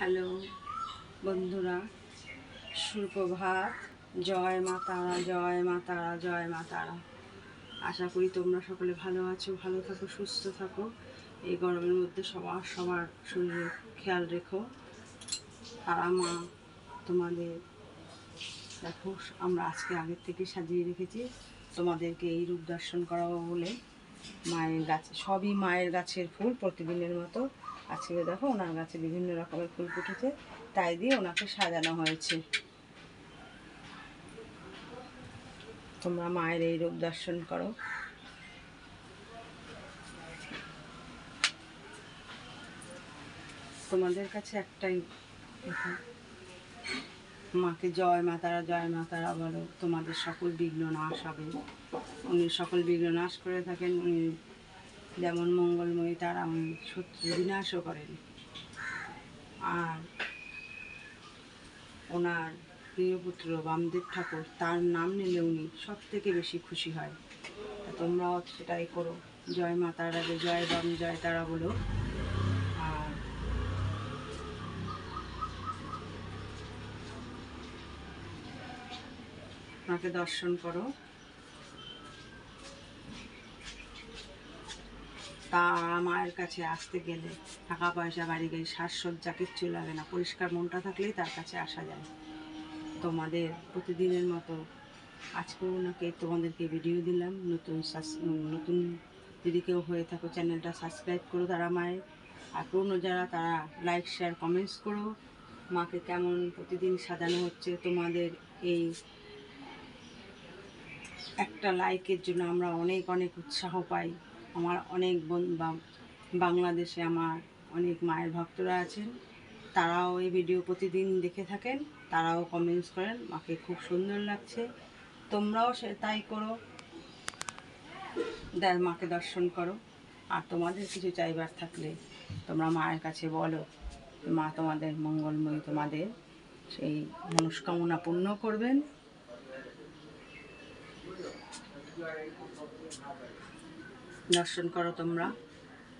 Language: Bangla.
হ্যালো বন্ধুরা, সুপ্রভাত। জয় মা তারা, জয় মা তারা, জয় মা তারা। আশা করি তোমরা সকলে ভালো আছো, ভালো থাকো, সুস্থ থাকো। এই গরমের মধ্যে সবার সবার শরীরের খেয়াল রেখো। তারা মা তোমাদের, দেখো, আমরা আজকে আগের থেকে সাজিয়ে রেখেছি। তোমাদেরকে এই রূপ দর্শন করাবো বলে মায়ের গাছে, সবই মায়ের গাছের ফুল প্রতিদিনের মতো। আজকে দেখো ওনার গাছে বিভিন্ন রকমের ফুল ফুটেছে, তাই দিয়ে ওনাকে সাজানো হয়েছে। তোমরা মায়ের এই রূপ দর্শন করো। তোমাদের কাছে একটাই মাকে জয় মাতারা জয় মাতারা বলো, তোমাদের সকল বিঘ্ন নাশ হবে। উনি সকল বিঘ্ন নাশ করে থাকেন, উনি যেমন মঙ্গলময়ী তারা শত্রু বিনাশও করেন। আর ওনার প্রিয় পুত্র বামদেব ঠাকুর, তার নাম নিলে উনি সব থেকে বেশি খুশি হয়। তোমরাও সেটাই করো। জয় মা তারাকে জয় বাম, জয় তারা বলো। আর ওনাকে দর্শন করো। তা মায়ের কাছে আসতে গেলে টাকা পয়সা বাড়ি গাড়ি সাজসজ্জা কিচ্ছু লাগে না। পরিষ্কার মনটা থাকলেই তার কাছে আসা যায়। তোমাদের প্রতিদিনের মতো আজকেও ওনাকে তোমাদেরকে ভিডিও দিলাম। নতুন নতুন যদি কেউ হয়ে থাকো, চ্যানেলটা সাবস্ক্রাইব করো তারা মায়ের। আর পুরনো যারা, তারা লাইক শেয়ার কমেন্টস করো। মাকে কেমন প্রতিদিন সাজানো হচ্ছে, তোমাদের এই একটা লাইকের জন্য আমরা অনেক অনেক উৎসাহ পাই। আমার অনেক বাংলাদেশে আমার অনেক মায়ের ভক্তরা আছেন। তারাও এই ভিডিও প্রতিদিন দেখে থাকেন, তারাও কমেন্টস করেন মাকে খুব সুন্দর লাগছে। তোমরাও সে, তাই করো। মাকে দর্শন করো। আর তোমাদের কিছু চাইবার থাকলে তোমরা মায়ের কাছে বলো মা তোমাদের মঙ্গলময়ী তোমাদের সেই মনস্কামনা পূর্ণ করবেন। দর্শন করো তোমরা।